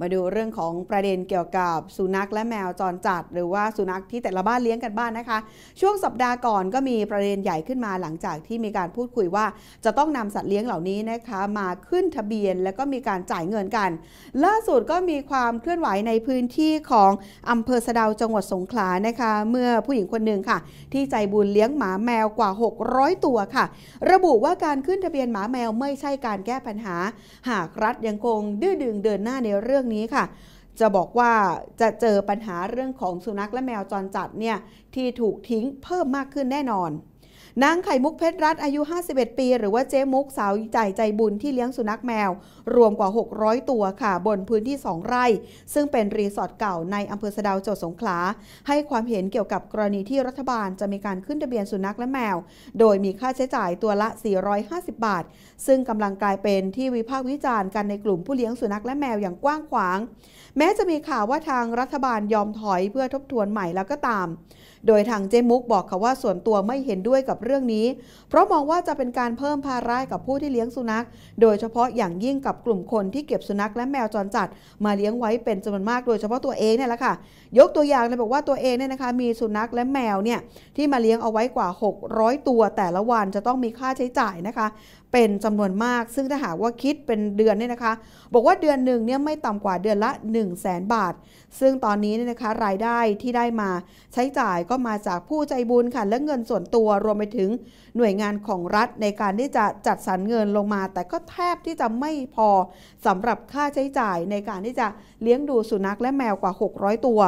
มาดูเรื่องของประเด็นเกี่ยวกับสุนัขและแมวจรจัด หรือว่าสุนัขที่แต่ละบ้านเลี้ยงกันบ้านนะคะ ช่วงสัปดาห์ก่อนก็มีประเด็นใหญ่ขึ้นมาหลังจากที่มีการพูดคุยว่า จะต้องนำสัตว์เลี้ยงเหล่านี้นะคะมาขึ้นทะเบียนแล้วก็มีการจ่ายเงินกัน ล่าสุดก็มีความเคลื่อนไหวในพื้นที่ของอำเภอสะดาวจังหวัดสงขลานะคะ เมื่อผู้หญิงคนหนึ่งค่ะ ที่ใจบุญเลี้ยงหมาแมวกว่า 600 ตัวค่ะ ระบุว่าการขึ้นทะเบียนหมาแมวไม่ใช่การแก้ปัญหา หากรัฐยังคงดื้อดึงเดินหน้าในเรื่องนี้ค่ะ จะบอกว่าจะเจอปัญหาเรื่องของสุนัขและแมวจรจัดเนี่ยที่ถูกทิ้งเพิ่มมากขึ้นแน่นอน นางไข่มุกเพชรรัตอายุ 51 ปี หรือว่าเจ๊มุกสาวใจใจบุญที่เลี้ยงสุนัขแมว รวมกว่า 600 ตัวค่ะ บนพื้นที่ 2 ไร่ ซึ่งเป็นรีสอร์ทเก่าในอำเภอสะดาวจังหวัดสงขลา ให้ความเห็นเกี่ยวกับกรณีที่รัฐบาลจะมีการขึ้นทะเบียนสุนัขและแมว โดยมีค่าใช้จ่ายตัวละ 450 บาท ซึ่งกำลังกลายเป็นที่วิพากษ์วิจารณ์กันในกลุ่มผู้เลี้ยงสุนัขและแมวอย่างกว้างขวาง แม้จะมีข่าวว่าทางรัฐบาลยอมถอยเพื่อทบทวนใหม่แล้วก็ตามโดยทางเจมุกบอกค่ะว่าส่วนตัวไม่เห็นด้วยกับเรื่องนี้ เพราะมองว่าจะเป็นการเพิ่มภาระกับผู้ที่เลี้ยงสุนัข โดยเฉพาะอย่างยิ่งกับกลุ่มคนที่เก็บสุนัขและแมวจรจัด มาเลี้ยงไว้เป็นจำนวนมากโดยเฉพาะตัวเองเนี่ยแหละค่ะ ยกตัวอย่างเลยบอกว่าตัวเองเนี่ยนะคะมีสุนัขและแมวเนี่ยที่มาเลี้ยงเอาไว้กว่า 600 ตัวแต่ละวันจะต้องมีค่าใช้จ่ายนะคะเป็นจำนวนมาก ซึ่งถ้าหากว่าคิดเป็นเดือนเนี่ยนะคะ บอกว่าเดือนหนึ่งเนี่ยไม่ต่ำกว่าเดือนละ 1 0 0 0 0แบาท ซึ่งตอนนี้เนี่ยนะคะรายได้ที่ได้มาใช้จ่ายก็มาจากผู้ใจบุญค่ะและเงินส่วนตัวรวมไปถึงหน่วยงานของรัฐในการที่จะจัดสรรเงินลงมา แต่ก็แทบที่จะไม่พอสำหรับค่าใช้จ่ายในการที่จะเลี้ยงดูสุนัขและแมวกว่า 600 ตัว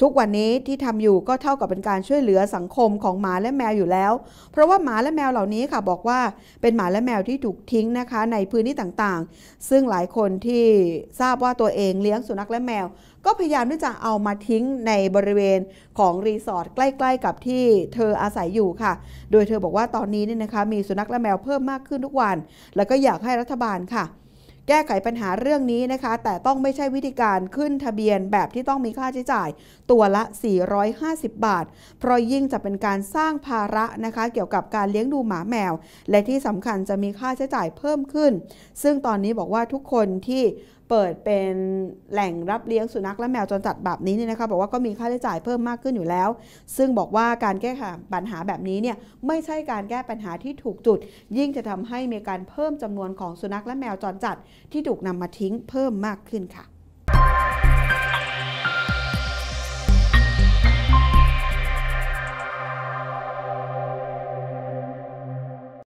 ทุกวันนี้ที่ทำอยู่ก็เท่ากับเป็นการช่วยเหลือสังคมของหมาและแมวอยู่แล้ว เพราะว่าหมาและแมวเหล่านี้ค่ะบอกว่าเป็นหมาและแมวที่ถูกทิ้งนะคะ ในพื้นที่ต่างๆ ซึ่งหลายคนที่ทราบว่าตัวเองเลี้ยงสุนัขและแมว ก็พยายามที่จะเอามาทิ้งในบริเวณของรีสอร์ทใกล้ล้ๆกับที่เธออาศัยอยู่ค่ะ โดยเธอบอกว่าตอนนี้เนี่ยนะคะมีสุนัขและแมวเพิ่มมากขึ้นทุกวัน แล้วก็อยากให้รัฐบาลค่ะ แก้ไขปัญหาเรื่องนี้นะคะ แต่ต้องไม่ใช่วิธีการขึ้นทะเบียนแบบที่ต้องมีค่าใช้จ่าย ตัวละ 450 บาท เพราะยิ่งจะเป็นการสร้างภาระนะคะ เกี่ยวกับการเลี้ยงดูหมาแมว และที่สำคัญจะมีค่าใช้จ่ายเพิ่มขึ้น ซึ่งตอนนี้บอกว่าทุกคนที่ เปิดเป็นแหล่งรับเลี้ยงสุนัขและแมวจรจัดแบบนี้เนี่ยนะคะบอกว่าก็มีค่าใช้จ่ายเพิ่มมากขึ้นอยู่แล้ว ซึ่งบอกว่าการแก้ปัญหาแบบนี้เนี่ยไม่ใช่การแก้ปัญหาที่ถูกจุด ยิ่งจะทำให้มีการเพิ่มจำนวนของสุนัขและแมวจรจัดที่ถูกนำมาทิ้งเพิ่มมากขึ้นค่ะ